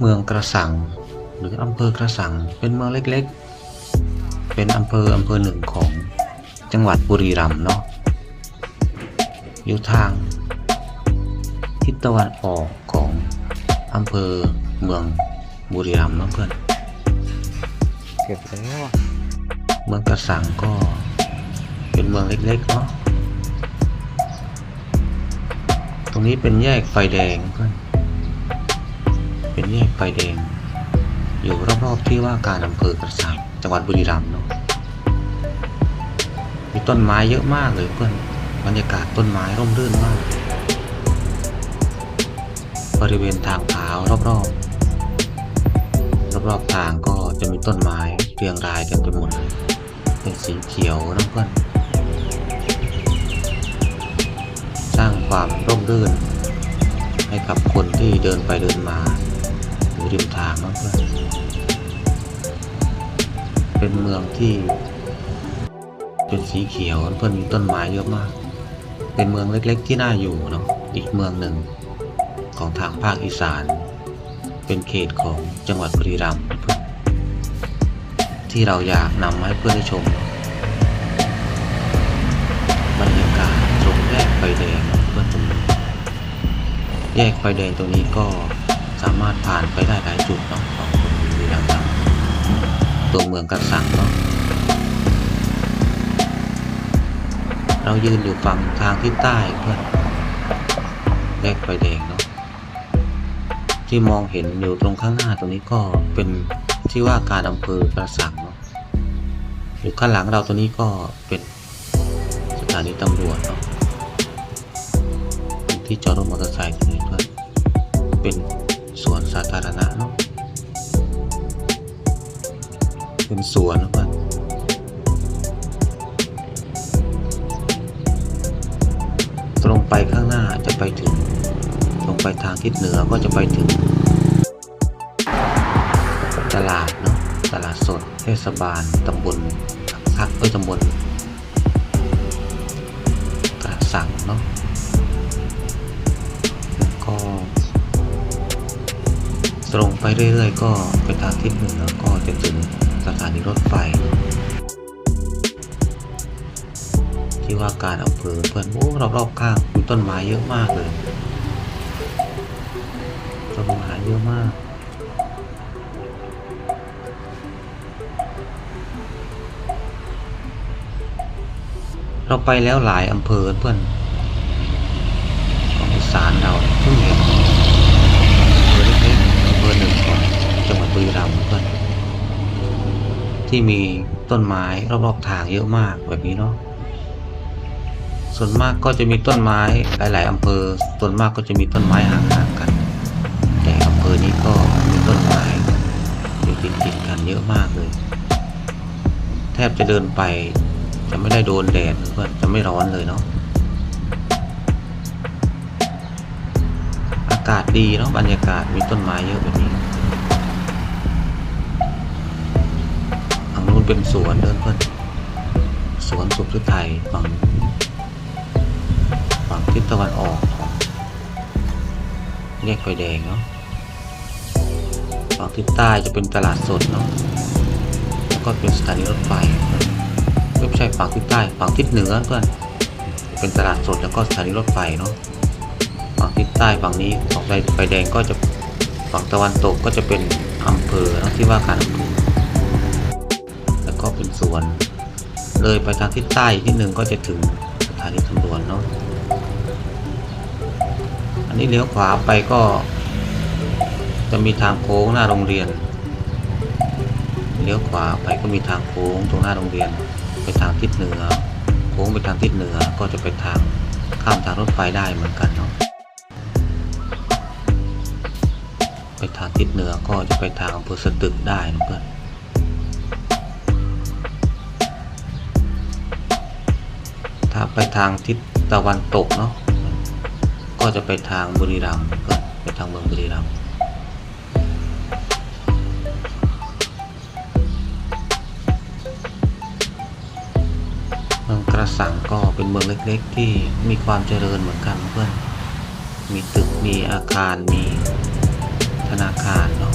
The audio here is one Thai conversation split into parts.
เมืองกระสัง หรืออำเภอกระสังเป็นเมืองเล็กๆ เป็นอำเภออำเภอหนึ่งของจังหวัดบุรีรัมย์เนาะอยู่ทาง ทิศตะวันออกของอำเภอเมืองบุรีรัมย์เนาะเพื่อนเก็บแล้วอะเมืองกระสังก็เป็นเมืองเล็กๆเนาะตรงนี้เป็นแยกไฟแดงเพื่อน เป็นแยกไฟแดง อยู่รอบๆที่ว่าการอำเภอกระสังจังหวัดบุรีรัมย์เนาะมีต้นไม้เยอะมากเลยเพื่อนบรรยากาศต้นไม้ร่มรื่นมาก บริเวณทางเท้ารอบๆรอบๆทางก็จะมีต้นไม้เรียงรายกันไปหมดเลยเป็นสีเขียวนะเพื่อนสร้างความร่มรื่น ให้กับคนที่เดินไปเดินมา ริมทางนะเพื่อนเป็นเมืองที่ เป็นสีเขียวเพื่อนมีต้นไม้เยอะมาก เป็นเมืองเล็กๆที่น่าอยู่เนาะอีกเมืองหนึ่งของทางภาคอีสาน เป็นเขตของจังหวัดบุรีรัมย์ที่เราอยากนำมาให้เพื่อนได้ชมบรรยากาศตรงแยกไฟแดงเพื่อนตรงแยกไฟแดงตรงนี้ก็ามารถผ่านไปได้หลายจุดเนาะของคนบุรีรัมย์ตัวเมืองกระสังเนาะเรายืนอยู่ฝั่งทางทิศใต้เพื่อนแยกไฟแดงเนาะที่มองเห็นอยู่ตรงข้างหน้าตรงนี้ก็เป็นที่ว่าการอำเภอกระสังเนาะอยู่ข้างหลังเราตัวนี้ก็เป็นสถานีตำรวจเนาะที่จอดรถมอเตอร์ไซค์ตรงนี้ก็เป็นสวน เป็นสวนนะเพื่อนตรงไปข้างหน้าจะไปถึง ตรงไปทางทิศเหนือก็จะไปถึง ตลาดเนาะตลาดสดเทศบาลตำบลพักเอ้ยตำบลกระสังเนาะก็ตรงไปเรื่อยๆ ก็ไปทางทิศเหนือก็จะถึง สถานีรถไฟ ที่ว่าการอำเภอเพื่อนโอ้รอบๆข้างมีต้นไม้เยอะมากเลยต้นไม้เยอะมากเราไปแล้วหลายอำเภอเพื่อนของอีสานเราเพิ่งเห็นอำเภอเล็กๆอำเภอหนึ่งของจังหวัดบุรีรัมย์เพื่อน ที่มีต้นไม้รอบๆทางเยอะมากแบบนี้เนาะส่วนมากก็จะมีต้นไม้หลายๆอำเภอ ส่วนมากก็จะมีต้นไม้ห่างๆกัน แต่อำเภอนี้ก็มีต้นไม้อยู่ติดๆกันเยอะมากเลย แทบจะเดินไปจะไม่ได้โดนแดดเพื่อนจะไม่ร้อนเลยเนาะอากาศดีเนาะบรรยากาศมีต้นไม้เยอะแบบนี้ทาง นู้นเป็นสวนเดินเพื่อนสวนสุขฤทัยฝั่งฝั่งทิศตะวันออกของแยกไฟแดงเนาะฝั่งทิศใต้จะเป็นตลาดสดเนาะแล้วก็เป็นสถานีรถไฟไม่ใช่ฝั่งทิศใต้ฝั่งทิศเหนือเพื่อนเป็นตลาดสดแล้วก็สถานีรถไฟเนาะฝั่งทิศใต้ฝั่งนี้ฝั่งไฟแดงก็จะฝั่งตะวันตกก็จะเป็นอำเภอที่ว่าการอำเภอ สวน เลยไปทางทิศใต้อีกนิดนึงก็จะถึงสถานีตำรวจเนาะอันนี้เลี้ยวขวาไปก็ จะมีทางโค้งหน้าโรงเรียน เลี้ยวขวาไปก็มีทางโค้งตรงหน้าโรงเรียน ไปทางทิศเหนือ โค้งไปทางทิศเหนือก็จะไปทางข้ามทางรถไฟได้เหมือนกันเนาะไปทางทิศเหนือก็จะไปทางอำเภอสตึกได้นะเพื่อน ไปทางทิศตะวันตกเนาะก็จะไปทางบุรีรัมย์เพื่อนไปทางเมืองบุรีรัมย์เมืองกระสังก็เป็นเมืองเล็กๆ ที่มีความเจริญเหมือนกันเพื่อนมีตึกมีอาคารมีธนาคารเนาะ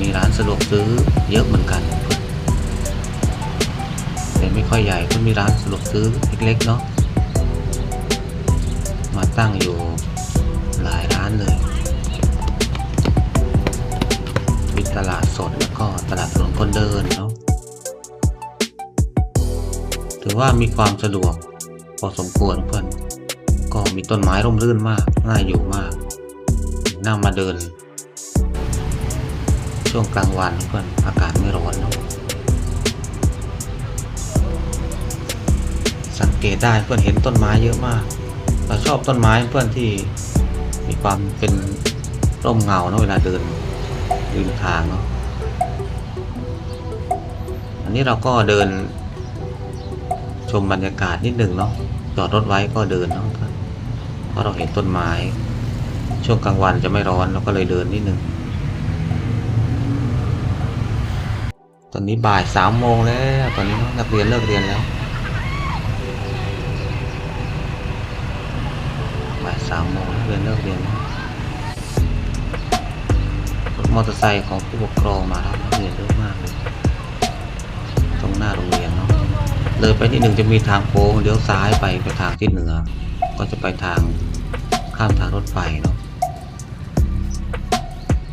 มีร้านสะดวกซื้อเยอะเหมือนกัน แต่ไม่ค่อยใหญ่ก็มีร้านสะดวกซื้อเล็กๆเนาะมาตั้งอยู่หลายร้านเลยมีตลาดสดแล้วก็ตลาดถนนคนเดินเนาะถือว่ามีความสะดวกพอสมควรเพื่อนก็มีต้นไม้ร่มรื่นมากน่าอยู่มากนั่งมาเดิน ช่วงกลางวันเพื่อนอากาศไม่ร้อนเนาะ สังเกตได้เพื่อนเห็นต้นไม้เยอะมาก เราชอบต้นไม้เพื่อนที่มีความเป็นร่มเงาเนาะเวลาเดินริมทางเนาะอันนี้เราก็เดิน ชมบรรยากาศนิดหนึ่งเนาะจอดรถไว้ก็เดินเนาะเพราะเราเห็นต้นไม้ ช่วงกลางวันจะไม่ร้อนเราก็เลยเดินนิดหนึ่งตอนนี้บ่ายสามโมงแล้ว ตอนนี้นักเรียนเลิกเรียนแล้ว สามโมงเรียนเลิกเรียนรถมอเตอร์ไซค์ของผู้ปกครองมาแล้วนักเรียเยอะมากเลยตรงหน้าโรงเรียนเนาะเลยไปนิดหนึ่งจะมีทางโค้งเลี้ยวซ้ายไปไปทางทิศเหนือ ก็จะไปทางข้ามทางรถไฟเนาะ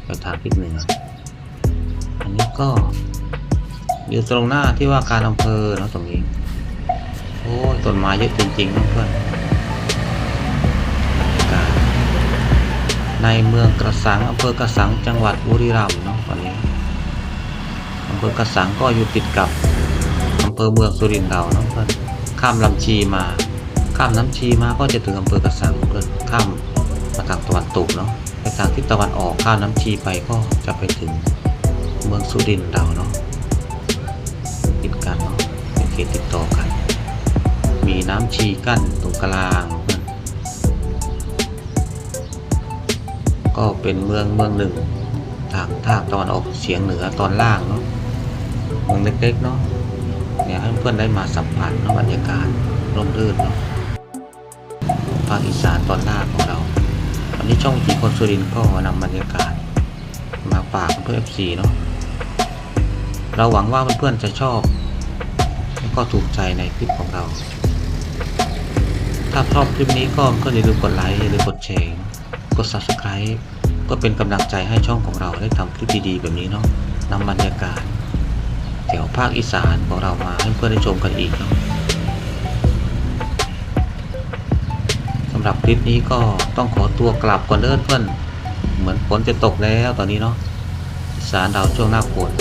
ไปทางทิศเหนืออันนี้ก็อยู่ตรงหน้าที่ว่าการอำเภอเนาะตรงนี้โอ้ยต้นไม้เยอะจริงๆนะเพื่อน ในเมืองกระสังอำเภอกระสังจังหวัดบุรีรัมย์เนาะตอนนี้อำเภอกระสังก็อยู่ติดกับอำเภอเมืองสุรินทร์เราเนาะเพื่อนข้ามลำชีมา ข้ามน้ำชีมาก็จะถึงอำเภอกระสังเพื่อนข้ามมาทางตะวันตกเนาะไปทางทิศตะวันออกข้ามน้ำชีไปก็จะไปถึงเมืองสุรินทร์เราเนาะติดกันเนาะเป็นเขตติดต่อกัน มีน้ำชีกั้นตรงกลาง ก็เป็นเมืองเมืองหนึ่งทางภาคตะวันออกเฉียงเหนือตอนล่างเนาะเมืองเล็กๆเนาะเนี่ยให้เพื่อนได้มาสัมผัสเนาะบรรยากาศร่มรื่นเนาะภาคอีสานตอนล่างของเราวันนี้ช่องจีคนสุรินทร์ก็นำบรรยากาศ มาฝากเพื่อนเอฟซีเนาะเราหวังว่าเพื่อนๆจะชอบ และก็ถูกใจในคลิปของเรา ถ้าชอบคลิปนี้ก็ก็อย่าลืมกดไลค์อย่าลืมกดแชร์ กด subscribe ก็เป็นกำลังใจให้ช่องของเราได้ทำคลิปดีๆแบบนี้เนาะนำบรรยากาศแถวภาคอีสานของเรามาให้เพื่อนได้ชมกันอีกเนาะสำหรับคลิปนี้ก็ต้องขอตัวกลับก่อนเด้อเพื่อน เหมือนฝนจะตกแล้วตอนนี้เนาะอีสานเราช่วงหน้าฝน